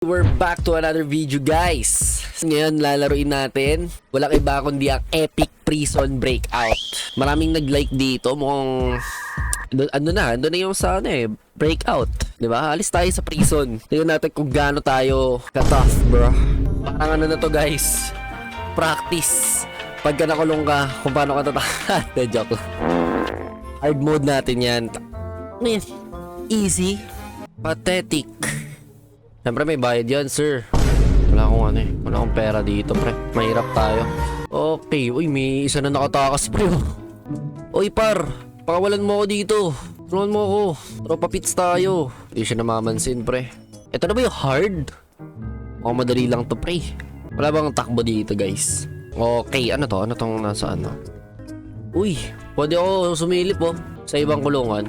We're back to another video guys. Ngayon lalaroin natin. Walang iba kundi ang Epic Prison Breakout. Maraming nag-like dito. Mukhang ano, na, ano na yung sa ano eh, breakout. 'Di ba? Alis tayo sa prison. Tingnan natin kung gaano tayo ka-tough, bro. Parang ano na to guys. Practice. Pagka nakulong ka, kung paano ka tatakas. De, joke lang. Hard mode natin yan? Easy. Pathetic. Siyempre may bayad yan, sir. Wala akong ano eh. Wala akong pera dito, pre. Mahirap tayo. Okay. Uy, may isa na nakatakas, pre. Uy, par. Pakawalan mo ako dito. Tulungan mo ako. Tropa pits tayo. Hindi siya namamansin, pre. Ito na ba yung hard? O madali lang to, pre. Wala bang takbo dito, guys? Okay, ano to? Ano tong nasa ano? Uy, pwede ako sumilip, oh. Sa ibang kulungan.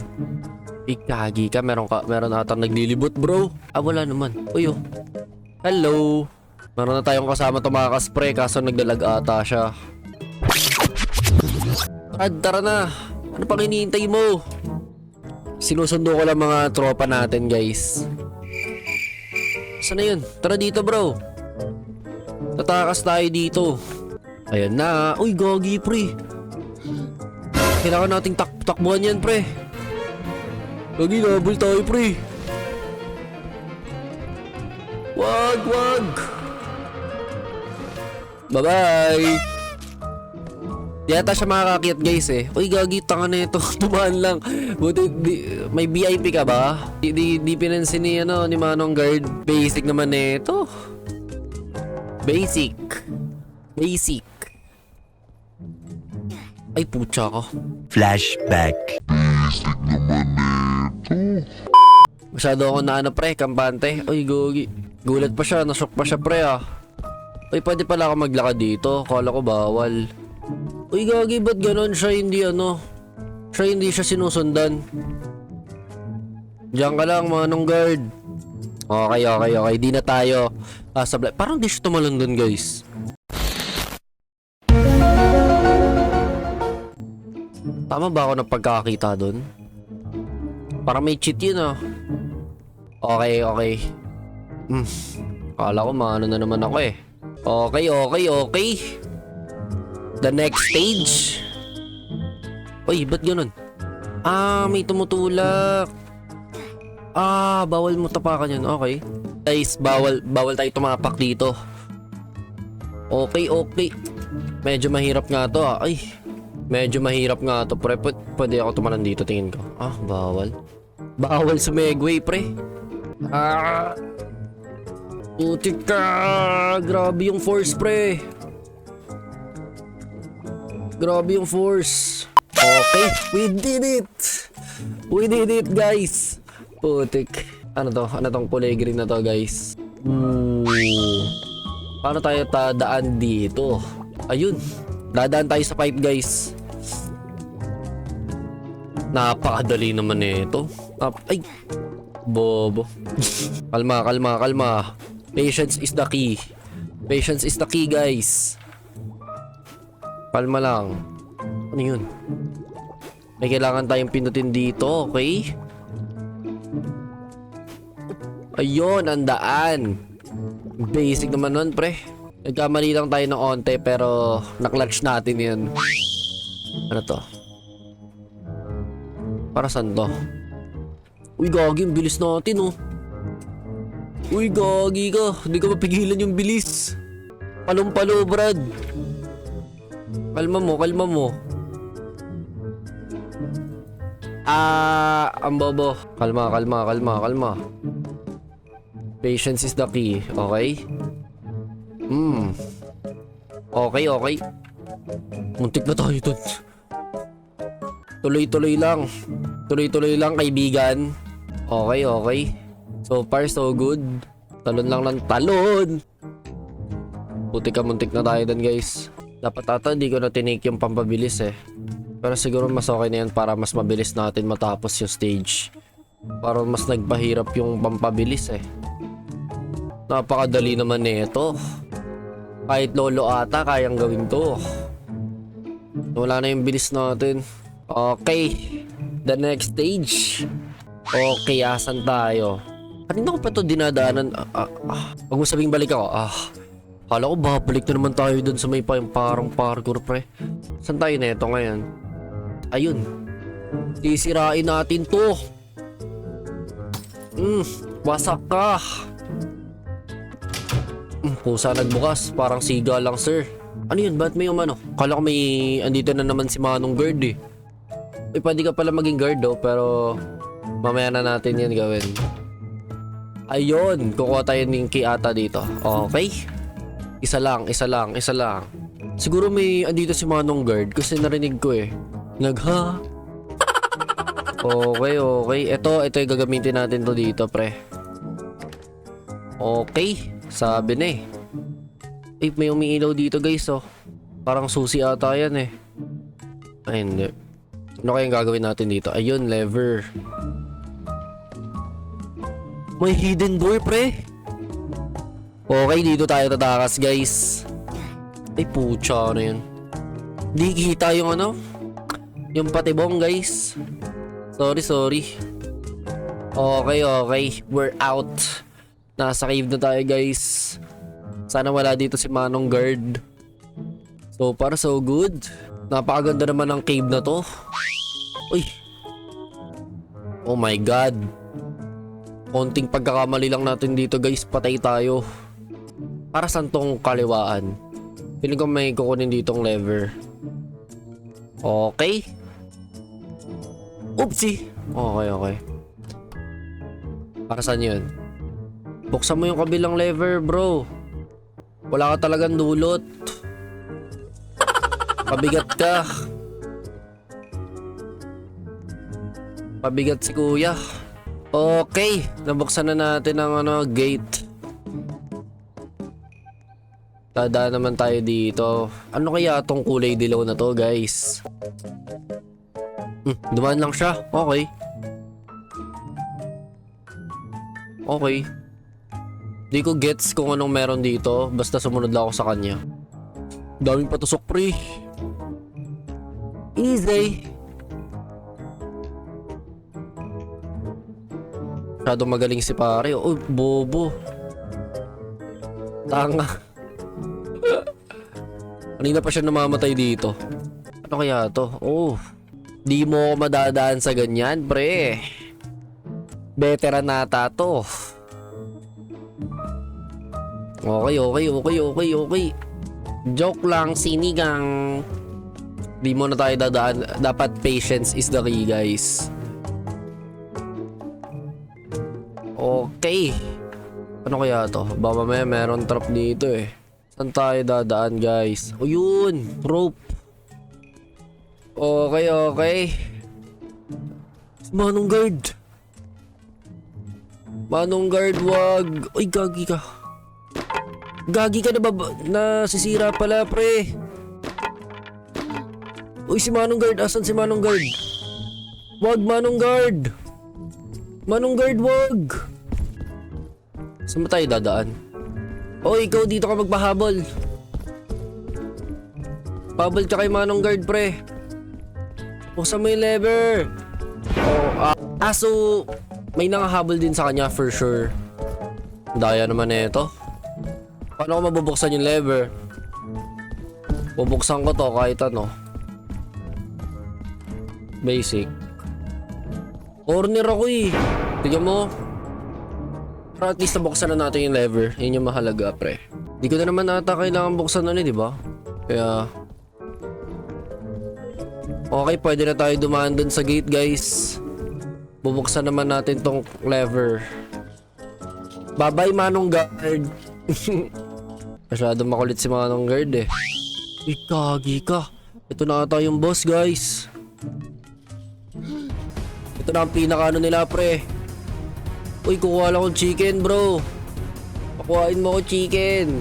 Ikagi ka, meron ka, meron ata naglilibot bro. Ah, wala naman. Uy, oh. Hello. Meron na tayong kasama tumakas pre, kaso nagdalag ata siya. Brad, tara na. Ano pang hinihintay mo? Sinusundo ko lang mga tropa natin, guys. Saan na yun? Tara dito, bro. Tatakas tayo dito. Ayan na. Uy, gogi, pre. Kailangan nating tak takbuhan yan, pre. Lagi nabul tayo, pre. Wag, wag. Bye-bye. Di ata siya makakakyat guys eh. Uy, gagi, tanga na ito. Tumaan lang. Buti, di, may VIP ka ba? Di, di, di pinansin ni, ano, ni Manong Guard. Basic naman na ito. Basic. Basic. Ay, putya ko. Flashback. Masyado ako na ano pre, kampante. Uy, gogi. Gulat pa siya, nasok pa siya pre ah. Uy, pwede pala ako maglakad dito. Kala ko bawal. Uy, gogi, ba't ganon siya hindi ano? Siya hindi siya sinusundan. Diyan ka lang, manong guard. Okay, okay, okay. Di na tayo. Ah, sabla- Parang di siya tumalon dun, guys. Tama ba ako ng pagkakakita dun? Parang may cheat yun ah. Okay, okay. Hmm. Kala ko maano na naman ako eh. Okay, okay, okay. The next stage. Uy, ba't ganun? Ah, may tumutulak. Ah, bawal mo tapakan yun. Okay. Guys, bawal, bawal tayo tumapak dito. Okay, okay. Medyo mahirap nga to ah. Ay, medyo mahirap nga to pre. Pwede ako tumalan dito tingin ko. Ah, bawal. Bawal sumegway pre. Ah! Putik ka! Grabe yung force, pre. Grabe yung force. Okay, we did it! We did it, guys! Putik. Ano to? Ano tong kulay green na to, guys? Ooh. Paano tayo tadaan dito? Ayun. Dadaan tayo sa pipe, guys. Napakadali naman nito. Nap- Ay! Bobo. kalma, kalma, kalma. Patience is the key. Patience is the key, guys. Kalma lang. Ano yun? May kailangan tayong pinutin dito, okay? Ayun, ang daan. Basic naman nun, pre. Nagkamali lang tayo ng onte, pero naklatch natin yun. Ano to? Para saan to? Uy, gagi, ang bilis natin, oh. Uy, gagi ka. Hindi ka mapigilan yung bilis. Palong-palo, Brad. Kalma mo, kalma mo. Ah, ang bobo. Kalma, kalma, kalma, kalma. Patience is the key, okay? Hmm. Okay, okay. Muntik na tayo dun. Tuloy-tuloy lang. Tuloy-tuloy lang, kaibigan. Okay, okay. So far, so good. Talon lang ng talon. Putik ka, muntik na tayo dun, guys. Dapat ata hindi ko na tinake yung pampabilis eh. Pero siguro mas okay na yan para mas mabilis natin matapos yung stage. Para mas nagpahirap yung pampabilis eh. Napakadali naman nito. Kahit lolo ata, kayang gawin to. Wala na yung bilis natin. Okay. The next stage. Okay, asan tayo? Kanina ko pa to dinadaanan. Ah, ah, ah. Huwag mo sabing balik ako. Ah. Kala ko babalik na naman tayo dun sa may pa parang parkour pre. Saan tayo neto ngayon? Ayun. Sisirain natin to. Hmm, wasak ka. Hmm, pusa nagbukas. Parang siga lang sir. Ano yun? Ba't may umano? Kala ko may... Andito na naman si Manong guard eh. Eh, pwede ka pala maging guard oh, pero... Mamaya na natin yan gawin. Ayun, kukuha tayo ng key ata dito. Okay. Isa lang, isa lang, isa lang. Siguro may andito si Manong guard kasi narinig ko eh. Nagha. Okay, okay. Ito, ito yung gagamitin natin to dito, pre. Okay. Sabi na eh. Eh, may umiilaw dito guys oh. Parang susi ata yan eh. Ay, hindi. Ano kayang gagawin natin dito? Ayun, lever. May hidden door, pre. Okay, dito tayo tatakas, guys. Ay, pucha, ano yun? Di kita yung ano? Yung patibong, guys. Sorry, sorry. Okay, okay. We're out. Nasa cave na tayo, guys. Sana wala dito si Manong Guard. So far, so good. Napakaganda naman ng cave na to. Uy. Oh my God. Konting pagkakamali lang natin dito guys, patay tayo. Para saan tong kaliwaan? Piling ko may kukunin ditong lever. Okay. Oopsie. Okay, okay. Para saan yun? Buksan mo yung kabilang lever, bro. Wala ka talagang dulot. Pabigat ka. Pabigat si kuya. Okay, nabuksan na natin ang ano, gate. Tada naman tayo dito. Ano kaya tong kulay dilaw na to, guys? Hmm, dumaan lang siya. Okay. Okay. Di ko gets kung anong meron dito. Basta sumunod lang ako sa kanya. Daming patusok, pre. Easy. Masyadong magaling si pare. Oh, bobo. Tanga. Kanina pa siya namamatay dito. Ano kaya to? Oh. Di mo ako madadaan sa ganyan, pre. Veteran nata to. Okay, okay, okay, okay, okay. Joke lang, sinigang. Di mo na tayo dadaan. Dapat patience is the key, guys. Okay. Ano kaya to? Baka mamaya meron trap dito eh. Saan tayo dadaan guys? O yun! Rope! Okay, okay. Manong guard! Manong guard, wag! Uy, gagi ka. Gagi ka na ba? Nasisira pala, pre. Uy, si Manong guard. Asan si Manong guard? Wag, Manong guard! Manong guard, wag! Saan tayo dadaan? O, ikaw dito ka magpahabol. Pabol ka kay Manong guard, pre. Buksan mo yung lever. Oh, ah, ah, so, may nangahabol din sa kanya for sure. Daya naman na ito. Paano ko mabubuksan yung lever? Bubuksan ko to kahit ano. Basic. Corner ako eh. Tignan mo. Pero at least nabuksan na natin yung lever. Yun yung mahalaga, pre. Di ko na naman ata kailangan buksan nun eh, di ba? Kaya... Okay, pwede na tayo dumaan dun sa gate, guys. Bubuksan naman natin tong lever. Bye-bye, Manong Guard. Masyado makulit si Manong Guard eh. Uy, kagi ka. Ito na ata yung boss, guys. Ito na ang pinaka nila, pre. Uy, kukuha lang akong chicken, bro. Pakuhain mo ako chicken.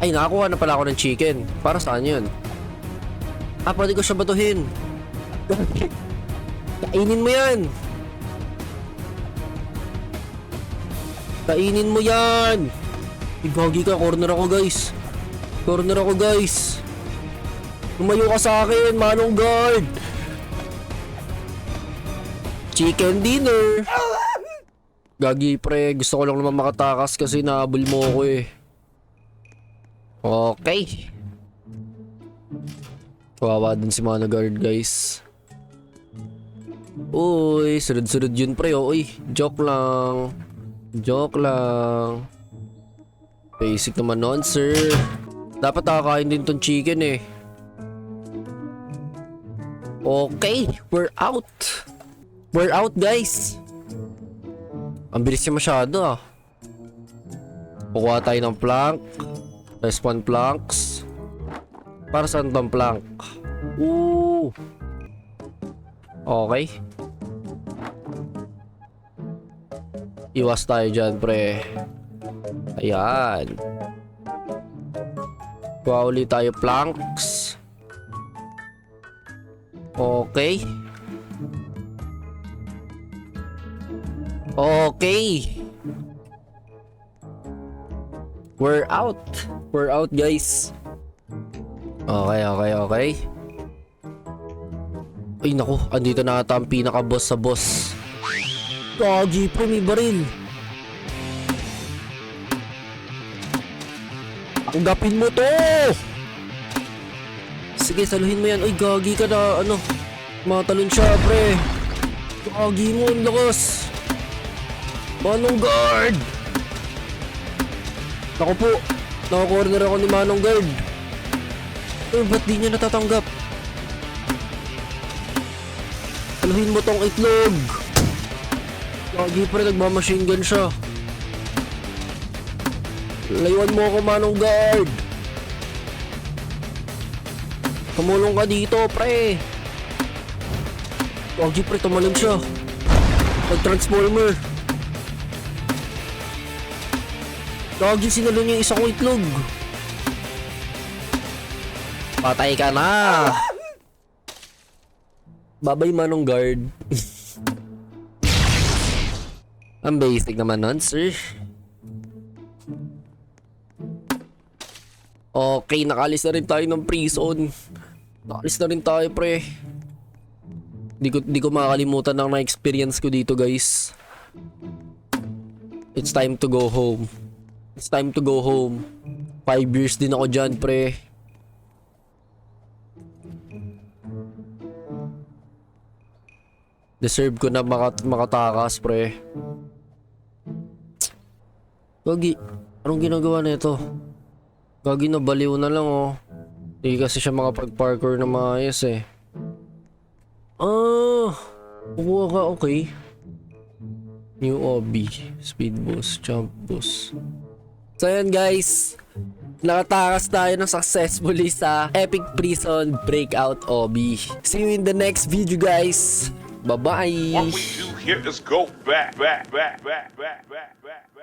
Ay, nakakuha na pala ako ng chicken. Para saan yun? Ah, pwede ko siya batuhin. Kainin mo yan. Kainin mo yan. Igagi ka, corner ako guys. Corner ako guys. Lumayo ka sa akin, manong guard. Chicken dinner! Gagi pre, gusto ko lang naman makatakas kasi nahabol mo ako eh. Okay. Kawawa din si Managard guys. Uy, sunod-sunod yun pre. oh. Uy, joke lang. Joke lang. Basic naman nun, sir. Dapat nakakain din tong chicken eh. Okay, we're out. We're out, guys. Ang bilis niya masyado ah. Kukuha tayo ng plank. Respawn planks. Para saan tong plank? Ooh. Okay. Iwas tayo dyan, pre. Ayan. Kuha ulit tayo planks. Okay. Okay. We're out. We're out, guys. Okay, okay, okay. Ay, naku. Andito na ata ang pinaka-boss sa boss. Gagi, pre, may baril. Tanggapin mo to! Sige, saluhin mo yan. Uy, gagi ka na, ano. Matalon siya, pre. Gagi mo, ang lakas. Manong guard! Naku po, nakakorner ako ni Manong guard. Eh, ba't di niya natatanggap? Saluhin mo tong itlog. Gagi pre, nagmamachine gun siya. Layuan mo ako, Manong guard. Tumulong ka dito, pre. Gagi pre, tumalon siya. Nag-transformer. Gagi, sinalo niya yung isa kong itlog. Patay ka na. Babay manong guard. Ang basic naman nun, sir. Okay, nakalis na rin tayo ng prison. Nakalis na rin tayo, pre. Di ko, di ko makakalimutan ang na-experience ko dito, guys. It's time to go home. It's time to go home. Five years din ako dyan, pre. Deserve ko na makat makatakas, pre. Gagi, anong ginagawa nito? Gagi na baliw na lang, oh. Hindi kasi siya makapag-parkour na maayos, eh. Ah, kukuha ka, okay. New obby, speed boost, jump boost. So yun guys, nakatakas tayo ng successfully sa Epic Prison Breakout obby. See you in the next video guys. Bye-bye! What we do here is go back, back, back, back, back, back, back.